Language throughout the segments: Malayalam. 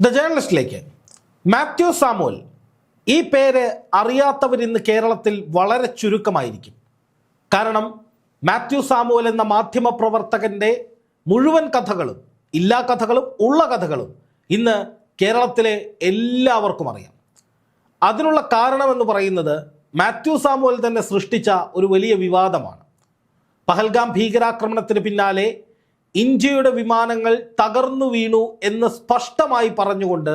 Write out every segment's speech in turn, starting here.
ദ ജേർണലിസ്റ്റിലേക്ക് മാത്യു സാമുവൽ ഈ പേര് അറിയാത്തവർ ഇന്ന് കേരളത്തിൽ വളരെ ചുരുക്കമായിരിക്കും. കാരണം മാത്യു സാമുവൽ എന്ന മാധ്യമ പ്രവർത്തകന്റെ മുഴുവൻ കഥകളും ഇല്ലാ കഥകളും ഉള്ള കഥകളും ഇന്ന് കേരളത്തിലെ എല്ലാവർക്കും അറിയാം. അതിനുള്ള കാരണമെന്ന് പറയുന്നത് മാത്യു സാമുവൽ തന്നെ സൃഷ്ടിച്ച ഒരു വലിയ വിവാദമാണ്. പഹൽഗാം ഭീകരാക്രമണത്തിന് പിന്നാലെ ഇന്ത്യയുടെ വിമാനങ്ങൾ തകർന്നു വീണു എന്ന് സ്പഷ്ടമായി പറഞ്ഞുകൊണ്ട്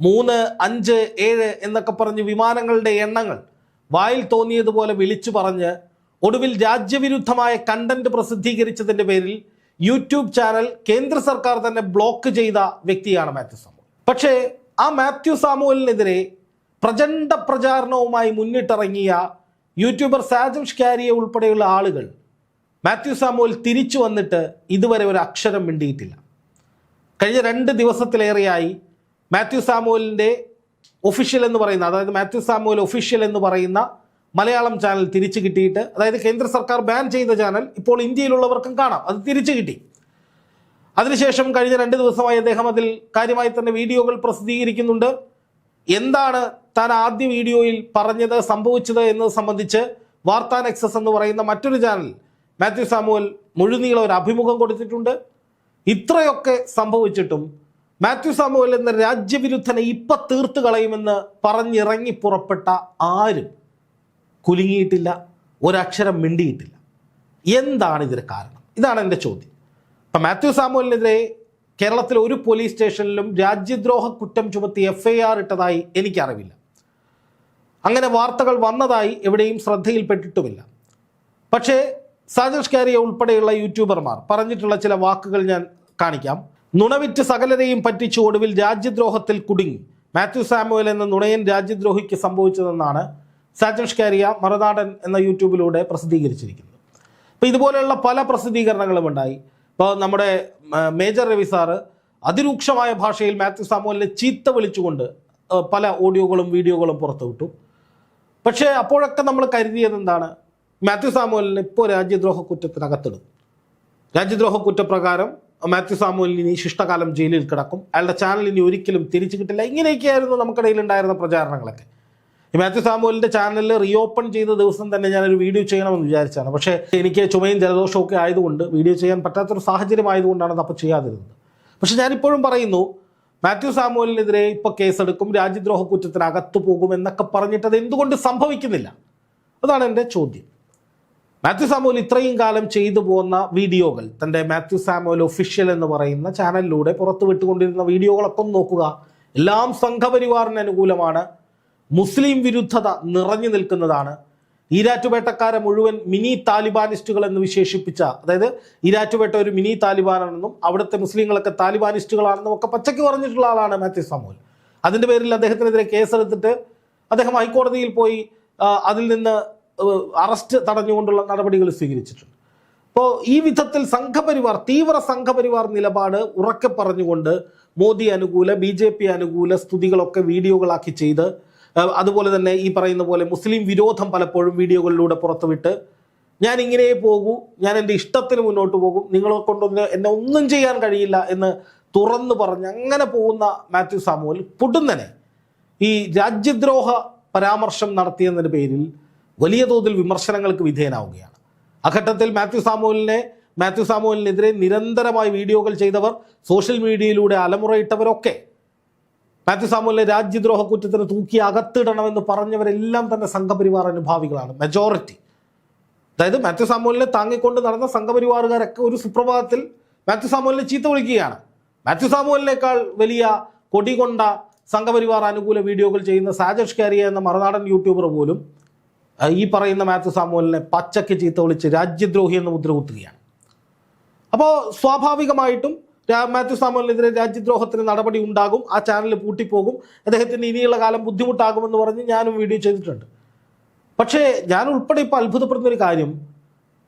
മൂന്ന് അഞ്ച് ഏഴ് എന്നൊക്കെ പറഞ്ഞ് വിമാനങ്ങളുടെ എണ്ണങ്ങൾ വായിൽ തോന്നിയതുപോലെ വിളിച്ചു പറഞ്ഞ് ഒടുവിൽ രാജ്യവിരുദ്ധമായ കണ്ടന്റ് പ്രസിദ്ധീകരിച്ചതിന്റെ പേരിൽ യൂട്യൂബ് ചാനൽ കേന്ദ്ര സർക്കാർ തന്നെ ബ്ലോക്ക് ചെയ്ത വ്യക്തിയാണ് മാത്യു സാമുവൽ. പക്ഷേ ആ മാത്യു സാമുവലിനെതിരെ പ്രചണ്ഡ പ്രചാരണവുമായി മുന്നിട്ടിറങ്ങിയ യൂട്യൂബർ സാജം ഷ്കാരിയെ ഉൾപ്പെടെയുള്ള ആളുകൾ മാത്യു സാമുവൽ തിരിച്ചു വന്നിട്ട് ഇതുവരെ ഒരു അക്ഷരം മിണ്ടിയിട്ടില്ല. കഴിഞ്ഞ രണ്ട് ദിവസത്തിലേറെയായി മാത്യു സാമുവലിന്റെ ഒഫീഷ്യൽ എന്ന് പറയുന്ന അതായത് മാത്യു സാമുവൽ ഒഫീഷ്യൽ എന്ന് പറയുന്ന മലയാളം ചാനൽ തിരിച്ചു കിട്ടിയിട്ട് അതായത് കേന്ദ്ര സർക്കാർ ബാൻ ചെയ്ത ചാനൽ ഇപ്പോൾ ഇന്ത്യയിലുള്ളവർക്കും കാണാം. അത് തിരിച്ചു കിട്ടി. അതിനുശേഷം കഴിഞ്ഞ രണ്ട് ദിവസമായി അദ്ദേഹം അതിൽ കാര്യമായി തന്നെ വീഡിയോകൾ പ്രസിദ്ധീകരിക്കുന്നുണ്ട്. എന്താണ് താൻ ആദ്യ വീഡിയോയിൽ പറഞ്ഞത് സംഭവിച്ചത് എന്നത് സംബന്ധിച്ച് വാർത്താ നെക്സസ് എന്ന് പറയുന്ന മറ്റൊരു ചാനൽ മാത്യു സാമുവൽ മുഴുനീളം ഒരു അഭിമുഖം കൊടുത്തിട്ടുണ്ട്. ഇത്രയൊക്കെ സംഭവിച്ചിട്ടും മാത്യു സാമുവൽ എന്ന രാജ്യവിരുദ്ധനെ ഇപ്പൊ തീർത്ത് കളയുമെന്ന് പറഞ്ഞിറങ്ങി പുറപ്പെട്ട ആരും കുലുങ്ങിയിട്ടില്ല ഒരക്ഷരം മിണ്ടിയിട്ടില്ല. എന്താണ് ഇതിന് കാരണം? ഇതാണ് എന്റെ ചോദ്യം. ഇപ്പം മാത്യു സാമുവലിനെതിരെ കേരളത്തിലെ ഒരു പോലീസ് സ്റ്റേഷനിലും രാജ്യദ്രോഹ കുറ്റം ചുമത്തി എഫ് ഇട്ടതായി എനിക്കറിവില്ല. അങ്ങനെ വാർത്തകൾ വന്നതായി എവിടെയും ശ്രദ്ധയിൽപ്പെട്ടിട്ടുമില്ല. പക്ഷേ സാജഷ് കാരിയ ഉൾപ്പെടെയുള്ള യൂട്യൂബർമാർ പറഞ്ഞിട്ടുള്ള ചില വാക്കുകൾ ഞാൻ കാണിക്കാം. നുണവിറ്റ് സകലരെയും പറ്റിച്ച് ഒടുവിൽ രാജ്യദ്രോഹത്തിൽ കുടുങ്ങി. മാത്യു സാമുവൽ എന്ന നുണയൻ രാജ്യദ്രോഹിക്ക് സംഭവിച്ചതെന്നാണ് സാജഷ് കാരിയ മറുനാടൻ എന്ന യൂട്യൂബിലൂടെ പ്രസിദ്ധീകരിച്ചിരിക്കുന്നത്. അപ്പോൾ ഇതുപോലെയുള്ള പല പ്രസിദ്ധീകരണങ്ങളും ഉണ്ടായി. ഇപ്പോൾ നമ്മുടെ മേജർ രവി സാറ് അതിരൂക്ഷമായ ഭാഷയിൽ മാത്യു സാമുവലിനെ ചീത്ത വിളിച്ചുകൊണ്ട് പല ഓഡിയോകളും വീഡിയോകളും പുറത്തുവിട്ടു. പക്ഷേ അപ്പോഴൊക്കെ നമ്മൾ കരുതിയത് എന്താണ് മാത്യു സാമുവലിന് ഇപ്പോൾ രാജ്യദ്രോഹ കുറ്റത്തിനകത്തിടും. രാജ്യദ്രോഹ കുറ്റപ്രകാരം മാത്യു സാമുവലിന് ഈ ശിഷ്ടകാലം ജയിലിൽ കിടക്കും. അയാളുടെ ചാനൽ ഇനി ഒരിക്കലും തിരിച്ചു കിട്ടില്ല. ഇങ്ങനെയൊക്കെയായിരുന്നു നമുക്കിടയിൽ ഉണ്ടായിരുന്ന പ്രചാരണങ്ങളൊക്കെ. ഈ മാത്യു സാമുവലിന്റെ ചാനൽ റീഓപ്പൺ ചെയ്ത ദിവസം തന്നെ ഞാനൊരു വീഡിയോ ചെയ്യണമെന്ന് വിചാരിച്ചാണ്. പക്ഷേ എനിക്ക് ചുമയും ജലദോഷവും ഒക്കെ ആയതുകൊണ്ട് വീഡിയോ ചെയ്യാൻ പറ്റാത്തൊരു സാഹചര്യം ആയതുകൊണ്ടാണ് അതപ്പോൾ ചെയ്യാതിരുന്നത്. പക്ഷെ ഞാനിപ്പോഴും പറയുന്നു മാത്യു സാമുവലിനെതിരെ ഇപ്പോൾ കേസെടുക്കും രാജ്യദ്രോഹ കുറ്റത്തിനകത്തു പോകും എന്നൊക്കെ പറഞ്ഞിട്ട് അത് എന്തുകൊണ്ട് സംഭവിക്കുന്നില്ല? അതാണ് എന്റെ ചോദ്യം. മാത്യു സാമുവൽ ഇത്രയും കാലം ചെയ്തു പോകുന്ന വീഡിയോകൾ തന്റെ മാത്യു സാമുവൽ ഒഫീഷ്യൽ എന്ന് പറയുന്ന ചാനലിലൂടെ പുറത്തു വിട്ടുകൊണ്ടിരുന്ന വീഡിയോകളൊക്കെ നോക്കുക. എല്ലാം സംഘപരിവാറിന് അനുകൂലമാണ്. മുസ്ലിം വിരുദ്ധത നിറഞ്ഞു നിൽക്കുന്നതാണ്. ഈരാറ്റുപേട്ടക്കാരെ മുഴുവൻ മിനി താലിബാനിസ്റ്റുകൾ എന്ന് വിശേഷിപ്പിച്ച അതായത് ഈരാറ്റുപേട്ട ഒരു മിനി താലിബാനാണെന്നും അവിടുത്തെ മുസ്ലിങ്ങളൊക്കെ താലിബാനിസ്റ്റുകളാണെന്നും ഒക്കെ പച്ചയ്ക്ക് പറഞ്ഞിട്ടുള്ള ആളാണ് മാത്യു സാമുവൽ. അതിന്റെ പേരിൽ അദ്ദേഹത്തിനെതിരെ കേസെടുത്തിട്ട് അദ്ദേഹം ഹൈക്കോടതിയിൽ പോയി അതിൽ നിന്ന് അറസ്റ്റ് തടഞ്ഞുകൊണ്ടുള്ള നടപടികൾ സ്വീകരിച്ചിട്ടുണ്ട്. അപ്പോൾ ഈ വിധത്തിൽ സംഘപരിവാർ തീവ്ര സംഘപരിവാർ നിലപാട് ഉറക്കെ പറഞ്ഞുകൊണ്ട് മോദി അനുകൂല ബി ജെ പി അനുകൂല സ്തുതികളൊക്കെ വീഡിയോകളാക്കി ചെയ്ത് അതുപോലെ തന്നെ ഈ പറയുന്ന പോലെ മുസ്ലിം വിരോധം പലപ്പോഴും വീഡിയോകളിലൂടെ പുറത്തുവിട്ട് ഞാൻ ഇങ്ങനെ പോകൂ ഞാൻ എന്റെ ഇഷ്ടത്തിന് മുന്നോട്ട് പോകും നിങ്ങളെ കൊണ്ടൊന്ന് എന്നെ ഒന്നും ചെയ്യാൻ കഴിയില്ല എന്ന് തുറന്നു പറഞ്ഞ് അങ്ങനെ പോകുന്ന മാത്യു സാമുവൽ പുടുന്നനെ ഈ രാജ്യദ്രോഹ പരാമർശം നടത്തിയെന്നതിന് പേരിൽ വലിയ തോതിൽ വിമർശനങ്ങൾക്ക് വിധേയനാവുകയാണ്. അഘട്ടത്തിൽ മാത്യു സാമുവലിനെ മാത്യു സാമുവലിനെതിരെ നിരന്തരമായി വീഡിയോകൾ ചെയ്തവർ സോഷ്യൽ മീഡിയയിലൂടെ അലമുറയിട്ടവരൊക്കെ മാത്യു സാമുവലിനെ രാജ്യദ്രോഹ കുറ്റത്തിന് തൂക്കി അകത്തിടണമെന്ന് പറഞ്ഞവരെല്ലാം തന്നെ സംഘപരിവാർ അനുഭാവികളാണ് മെജോറിറ്റി അതായത് മാത്യു സാമുവലിനെ താങ്ങിക്കൊണ്ട് നടന്ന സംഘപരിവാറുകാരൊക്കെ ഒരു സുപ്രഭാതത്തിൽ മാത്യു സാമുവലിനെ ചീത്ത വിളിക്കുകയാണ്. മാത്യു സാമുവലിനേക്കാൾ വലിയ കൊടികൊണ്ട സംഘപരിവാർ അനുകൂല വീഡിയോകൾ ചെയ്യുന്ന സാജഷ് കാരിയ എന്ന മറുനാടൻ യൂട്യൂബർ പോലും ഈ പറയുന്ന മാത്യു സാമുവലിനെ പച്ചയ്ക്ക് ചീത്ത വിളിച്ച് രാജ്യദ്രോഹി എന്ന് മുദ്ര കുത്തുകയാണ് അപ്പോൾ സ്വാഭാവികമായിട്ടും മാത്യു സാമുവലിനെതിരെ രാജ്യദ്രോഹത്തിന് നടപടി ഉണ്ടാകും ആ ചാനൽ പൂട്ടിപ്പോകും. അദ്ദേഹത്തിന് ഇനിയുള്ള കാലം ബുദ്ധിമുട്ടാകുമെന്ന് പറഞ്ഞ് ഞാനും വീഡിയോ ചെയ്തിട്ടുണ്ട്. പക്ഷേ ഞാൻ ഉൾപ്പെടെ ഇപ്പോൾ അത്ഭുതപ്പെടുന്ന ഒരു കാര്യം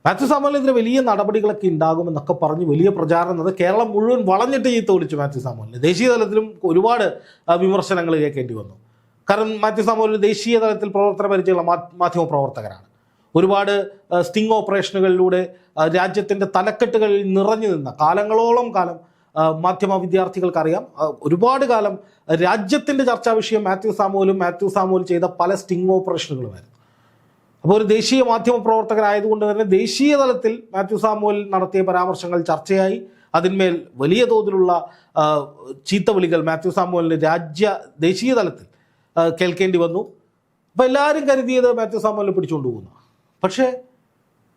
മാത്യു സാമുവലിനെതിരെ വലിയ നടപടികളൊക്കെ ഉണ്ടാകുമെന്നൊക്കെ പറഞ്ഞ് വലിയ പ്രചാരണം അത് കേരളം മുഴുവൻ വളഞ്ഞിട്ട് ചീത്ത വിളിച്ചു മാത്യു സാമുവലിനെ. ദേശീയ തലത്തിലും ഒരുപാട് വിമർശനങ്ങൾ കേൾക്കേണ്ടി വന്നു. കാരണം മാത്യു സാമുവൽ ദേശീയ തലത്തിൽ പ്രവർത്തന പരിചയമുള്ള മാധ്യമ പ്രവർത്തകരാണ്. ഒരുപാട് സ്റ്റിംഗ് ഓപ്പറേഷനുകളിലൂടെ രാജ്യത്തിന്റെ തലക്കെട്ടുകളിൽ നിറഞ്ഞു നിന്ന കാലങ്ങളോളം കാലം മാധ്യമ വിദ്യാർത്ഥികൾക്കറിയാം. ഒരുപാട് കാലം രാജ്യത്തിന്റെ ചർച്ചാ വിഷയം മാത്യു സാമുവലും മാത്യു സാമുവൽ ചെയ്ത പല സ്റ്റിംഗ് ഓപ്പറേഷനുകളുമായിരുന്നു അപ്പോൾ ഒരു ദേശീയ മാധ്യമ പ്രവർത്തകരായതുകൊണ്ട് തന്നെ ദേശീയ തലത്തിൽ മാത്യു സാമുവൽ നടത്തിയ പരാമർശങ്ങൾ ചർച്ചയായി. അതിന്മേൽ വലിയ തോതിലുള്ള ചീത്തവിളികൾ മാത്യു സാമുവലിന് രാജ്യ ദേശീയ തലത്തിൽ കേൾക്കേണ്ടി വന്നു. അപ്പോൾ എല്ലാവരും കരുതിയത് മാത്യു സാമുവലിനെ പിടിച്ചുകൊണ്ട് പോകുന്നു. പക്ഷേ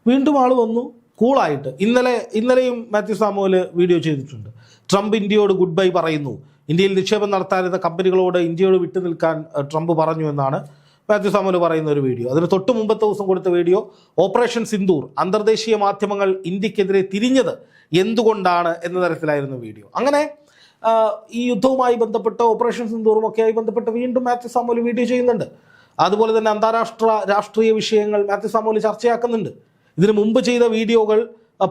വീണ്ടും ആൾ വന്നു. കൂളായിട്ട് ഇന്നലെ ഇന്നലെയും മാത്യു സാമുവൽ വീഡിയോ ചെയ്തിട്ടുണ്ട്. ട്രംപ് ഇന്ത്യയോട് ഗുഡ് ബൈ പറയുന്നു. ഇന്ത്യയിൽ നിക്ഷേപം നടത്താനിരുന്ന കമ്പനികളോട് ഇന്ത്യയോട് വിട്ടു നിൽക്കാൻ ട്രംപ് പറഞ്ഞു എന്നാണ് മാത്യു സാമുവൽ പറയുന്ന ഒരു വീഡിയോ അതിന് തൊട്ട് മുമ്പത്തെ ദിവസം കൊടുത്ത വീഡിയോ ഓപ്പറേഷൻ സിന്ദൂർ അന്തർദേശീയ മാധ്യമങ്ങൾ ഇന്ത്യക്കെതിരെ തിരിഞ്ഞത് എന്തുകൊണ്ടാണ് എന്ന തരത്തിലായിരുന്നു വീഡിയോ അങ്ങനെ ഈ യുദ്ധവുമായി ബന്ധപ്പെട്ട് ഓപ്പറേഷൻ സിന്ദൂറും ഒക്കെയായി ബന്ധപ്പെട്ട് വീണ്ടും മാത്യു സാമുവൽ വീഡിയോ ചെയ്യുന്നുണ്ട്. അതുപോലെ തന്നെ അന്താരാഷ്ട്ര രാഷ്ട്രീയ വിഷയങ്ങൾ മാത്യു സാമുവൽ ചർച്ചയാക്കുന്നുണ്ട്. ഇതിനു മുമ്പ് ചെയ്ത വീഡിയോകൾ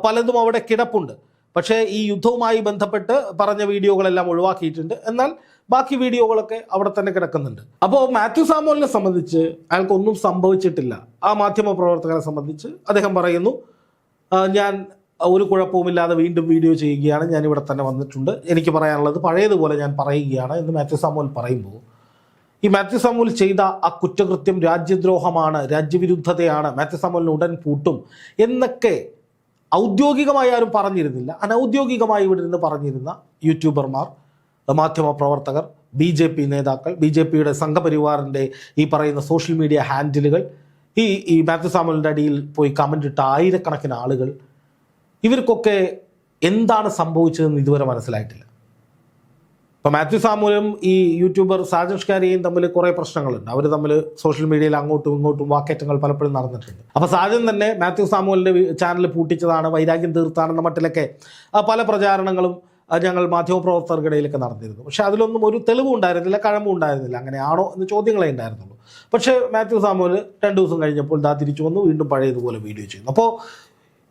പലതും അവിടെ കിടപ്പുണ്ട്. പക്ഷേ ഈ യുദ്ധവുമായി ബന്ധപ്പെട്ട് പറഞ്ഞ വീഡിയോകളെല്ലാം ഒഴിവാക്കിയിട്ടുണ്ട്. എന്നാൽ ബാക്കി വീഡിയോകളൊക്കെ അവിടെ തന്നെ കിടക്കുന്നുണ്ട്. അപ്പോൾ മാത്യു സാമോലിനെ സംബന്ധിച്ച് അയാൾക്കൊന്നും സംഭവിച്ചിട്ടില്ല. ആ മാധ്യമ പ്രവർത്തകരെ സംബന്ധിച്ച് അദ്ദേഹം പറയുന്നു ഞാൻ ഒരു കുഴപ്പവുമില്ലാതെ വീണ്ടും വീഡിയോ ചെയ്യുകയാണ്. ഞാൻ ഇവിടെ തന്നെ വന്നിട്ടുണ്ട്. എനിക്ക് പറയാനുള്ളത് പഴയതുപോലെ ഞാൻ പറയുകയാണ് എന്ന് മാത്യു സാമുവൽ പറയുമ്പോൾ ഈ മാത്യു സാമുവൽ ചെയ്ത ആ കുറ്റകൃത്യം രാജ്യദ്രോഹമാണ് രാജ്യവിരുദ്ധതയാണ് മാത്യു സാമുവലിന് ഉടൻ പൂട്ടും എന്നൊക്കെ ഔദ്യോഗികമായി ആരും പറഞ്ഞിരുന്നില്ല. അനൗദ്യോഗികമായി ഇവിടെ നിന്ന് പറഞ്ഞിരുന്ന യൂട്യൂബർമാർ മാധ്യമ പ്രവർത്തകർ ബി ജെ പി നേതാക്കൾ ബി ജെ പിയുടെ സംഘപരിവാറിന്റെ ഈ പറയുന്ന സോഷ്യൽ മീഡിയ ഹാൻഡിലുകൾ ഈ ഈ മാത്യു സാമുവലിന്റെ അടിയിൽ പോയി കമന്റ് ഇട്ട ആയിരക്കണക്കിന് ആളുകൾ ഇവർക്കൊക്കെ എന്താണ് സംഭവിച്ചതെന്ന് ഇതുവരെ മനസ്സിലായിട്ടില്ല. ഇപ്പം മാത്യു സാമൂലും ഈ യൂട്യൂബർ സാജൻഷ് കാരിയും തമ്മിൽ കുറേ പ്രശ്നങ്ങളുണ്ട്. അവർ തമ്മിൽ സോഷ്യൽ മീഡിയയിൽ അങ്ങോട്ടും ഇങ്ങോട്ടും വാക്കേറ്റങ്ങൾ പലപ്പോഴും നടന്നിട്ടുണ്ട്. അപ്പോൾ സാജൻ തന്നെ മാത്യു സാമൂലിന്റെ ചാനൽ പൂട്ടിച്ചതാണ് വൈരാഗ്യം തീർത്താണെന്ന മട്ടിലൊക്കെ പല പ്രചാരണങ്ങളും ഞങ്ങൾ മാധ്യമപ്രവർത്തകർക്കിടയിലൊക്കെ നടന്നിരുന്നു. പക്ഷെ അതിലൊന്നും ഒരു തെളിവും ഉണ്ടായിരുന്നില്ല കഴമ്പും ഉണ്ടായിരുന്നില്ല. അങ്ങനെയാണോ എന്ന് ചോദ്യങ്ങളെ ഉണ്ടായിരുന്നുള്ളൂ. പക്ഷേ മാത്യു സാമൂൽ രണ്ട് ദിവസം കഴിഞ്ഞപ്പോൾ ദാ തിരിച്ചു വന്നു വീണ്ടും പഴയതുപോലെ വീഡിയോ ചെയ്യുന്നു. അപ്പോൾ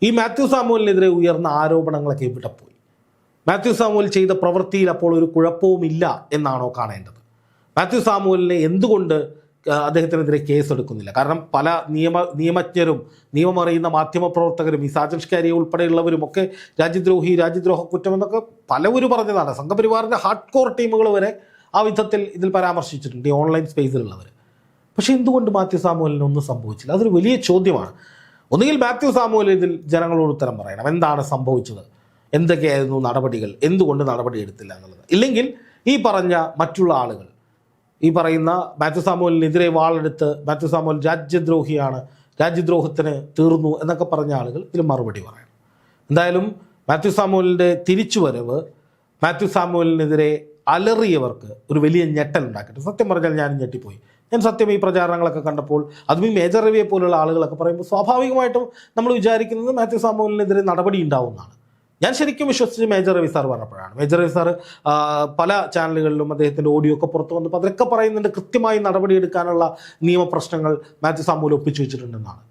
ഈ മാത്യു സാമുവലിനെതിരെ ഉയർന്ന ആരോപണങ്ങളൊക്കെ ഇവിടെ പോയി. മാത്യു സാമുവൽ ചെയ്ത പ്രവൃത്തിയിൽ അപ്പോൾ ഒരു കുഴപ്പവുമില്ല എന്നാണോ കാണേണ്ടത്? മാത്യു സാമുവലിനെ എന്തുകൊണ്ട് അദ്ദേഹത്തിനെതിരെ കേസെടുക്കുന്നില്ല? കാരണം പല നിയമ നിയമജ്ഞരും നിയമമറിയുന്ന മാധ്യമപ്രവർത്തകരും ഈ സാജൻഷ്കാരി ഉൾപ്പെടെയുള്ളവരും ഒക്കെ രാജ്യദ്രോഹി രാജ്യദ്രോഹ കുറ്റം എന്നൊക്കെ പലവരും പറഞ്ഞതാണ്. സംഘപരിവാറിന്റെ ഹാർഡ് കോർ ടീമുകൾ വരെ ആ വിധത്തിൽ ഇതിൽ പരാമർശിച്ചിട്ടുണ്ട് ഈ ഓൺലൈൻ സ്പേസിലുള്ളവർ. പക്ഷേ എന്തുകൊണ്ട് മാത്യു സാമുവലിനൊന്നും സംഭവിച്ചില്ല? അതൊരു വലിയ ചോദ്യമാണ്. ഒന്നുകിൽ മാത്യു സാമുവൽ ഇതിൽ ജനങ്ങളോട് ഉത്തരം പറയണം. എന്താണ് സംഭവിച്ചത്? എന്തൊക്കെയായിരുന്നു നടപടികൾ? എന്തുകൊണ്ട് നടപടി എടുത്തില്ല എന്നുള്ളത്. ഇല്ലെങ്കിൽ ഈ പറഞ്ഞ മറ്റുള്ള ആളുകൾ ഈ പറയുന്ന മാത്യു സാമുവലിനെതിരെ വാളെടുത്ത് മാത്യു സാമുവൽ രാജ്യദ്രോഹിയാണ് രാജ്യദ്രോഹത്തിന് തീർന്നു എന്നൊക്കെ പറഞ്ഞ ആളുകൾ ഇതിൽ മറുപടി പറയണം. എന്തായാലും മാത്യു സാമുവലിന്റെ തിരിച്ചുവരവ് മാത്യു സാമുവലിനെതിരെ അലറിയവർക്ക് ഒരു വലിയ ഞെട്ടൽ ഉണ്ടാക്കട്ടെ. സത്യം പറഞ്ഞാൽ ഞാൻ ഞെട്ടിപ്പോയി. ഞാൻ സത്യം ഈ പ്രചാരണങ്ങളൊക്കെ കണ്ടപ്പോൾ അതും ഈ മേജർ രവിയെ പോലുള്ള ആളുകളൊക്കെ പറയുമ്പോൾ സ്വാഭാവികമായിട്ടും നമ്മൾ വിചാരിക്കുന്നത് മാത്യു സാമുവലിനെതിരെ നടപടി ഉണ്ടാവുന്നതാണ്. ഞാൻ ശരിക്കും വിശ്വസിച്ച് മേജർ രവി സാർ പറഞ്ഞപ്പോഴാണ്. മേജർ രവി സാർ പല ചാനലുകളിലും അദ്ദേഹത്തിന്റെ ഓഡിയോ ഒക്കെ പുറത്തു വന്നപ്പോൾ അതിലൊക്കെ പറയുന്നുണ്ട് കൃത്യമായി നടപടിയെടുക്കാനുള്ള നിയമപ്രശ്നങ്ങൾ മാത്യു സാമുവൽ ഒപ്പിച്ചു വെച്ചിട്ടുണ്ടെന്നാണ്.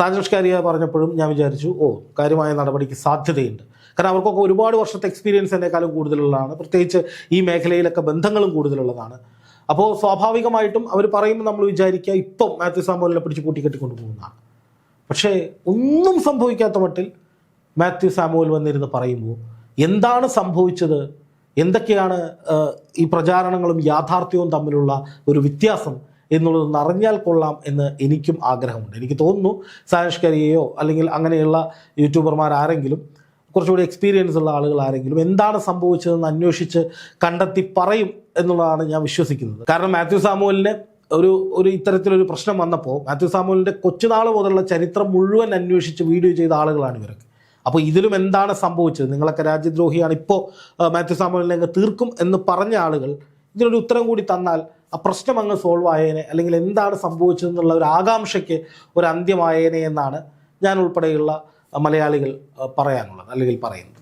സാജനുഷ്കാരിയ പറഞ്ഞപ്പോഴും ഞാൻ വിചാരിച്ചു ഓ കാര്യമായ നടപടിക്ക് സാധ്യതയുണ്ട്. കാരണം അവർക്കൊക്കെ ഒരുപാട് വർഷത്തെ എക്സ്പീരിയൻസ് എന്നെക്കാളും കൂടുതലുള്ളതാണ്. പ്രത്യേകിച്ച് ഈ മേഖലയിലൊക്കെ ബന്ധങ്ങളും കൂടുതലുള്ളതാണ്. അപ്പോൾ സ്വാഭാവികമായിട്ടും അവർ പറയുമ്പോൾ നമ്മൾ വിചാരിക്കുക ഇപ്പം മാത്യു സാമുവലിനെ പിടിച്ച് കൂട്ടിക്കെട്ടിക്കൊണ്ട് പോകുന്നതാണ്. പക്ഷേ ഒന്നും സംഭവിക്കാത്ത മട്ടിൽ മാത്യു സാമുവൽ വന്നിരുന്ന് പറയുമ്പോൾ എന്താണ് സംഭവിച്ചത്? എന്തൊക്കെയാണ് ഈ പ്രചാരണങ്ങളും യാഥാർത്ഥ്യവും തമ്മിലുള്ള ഒരു വ്യത്യാസം എന്നുള്ളത് അറിഞ്ഞാൽ കൊള്ളാം എന്ന് എനിക്കും ആഗ്രഹമുണ്ട്. എനിക്ക് തോന്നുന്നു സാനിഷ്കരിയെയോ അല്ലെങ്കിൽ അങ്ങനെയുള്ള യൂട്യൂബർമാർ ആരെങ്കിലും കുറച്ചുകൂടി എക്സ്പീരിയൻസ് ഉള്ള ആളുകൾ ആരെങ്കിലും എന്താണ് സംഭവിച്ചതെന്ന് അന്വേഷിച്ച് കണ്ടെത്തി പറയും എന്നുള്ളതാണ് ഞാൻ വിശ്വസിക്കുന്നത്. കാരണം മാത്യു സാമുവലിന് ഒരു ഒരു ഇത്തരത്തിലൊരു പ്രശ്നം വന്നപ്പോൾ മാത്യു സാമുവലിന്റെ കൊച്ചുനാൾ മുതലുള്ള ചരിത്രം മുഴുവൻ അന്വേഷിച്ച് വീഡിയോ ചെയ്ത ആളുകളാണ് ഇവരൊക്കെ. അപ്പോൾ ഇതിലും എന്താണ് സംഭവിച്ചത്? നിങ്ങളൊക്കെ രാജ്യദ്രോഹിയാണ്. ഇപ്പോൾ മാത്യു സാമുവലിനെ അങ്ങ് തീർക്കും എന്ന് പറഞ്ഞ ആളുകൾ ഇതിനൊരു ഉത്തരം കൂടി തന്നാൽ ആ പ്രശ്നം അങ്ങ് സോൾവ് ആയേനെ അല്ലെങ്കിൽ എന്താണ് സംഭവിച്ചതെന്നുള്ള ഒരു ആകാംക്ഷയ്ക്ക് ഒരു അന്ത്യമായേനെ എന്നാണ് ഞാൻ ഉൾപ്പെടെയുള്ള മലയാളികൾ പറയാനുള്ളത് അല്ലെങ്കിൽ പറയുന്നത്.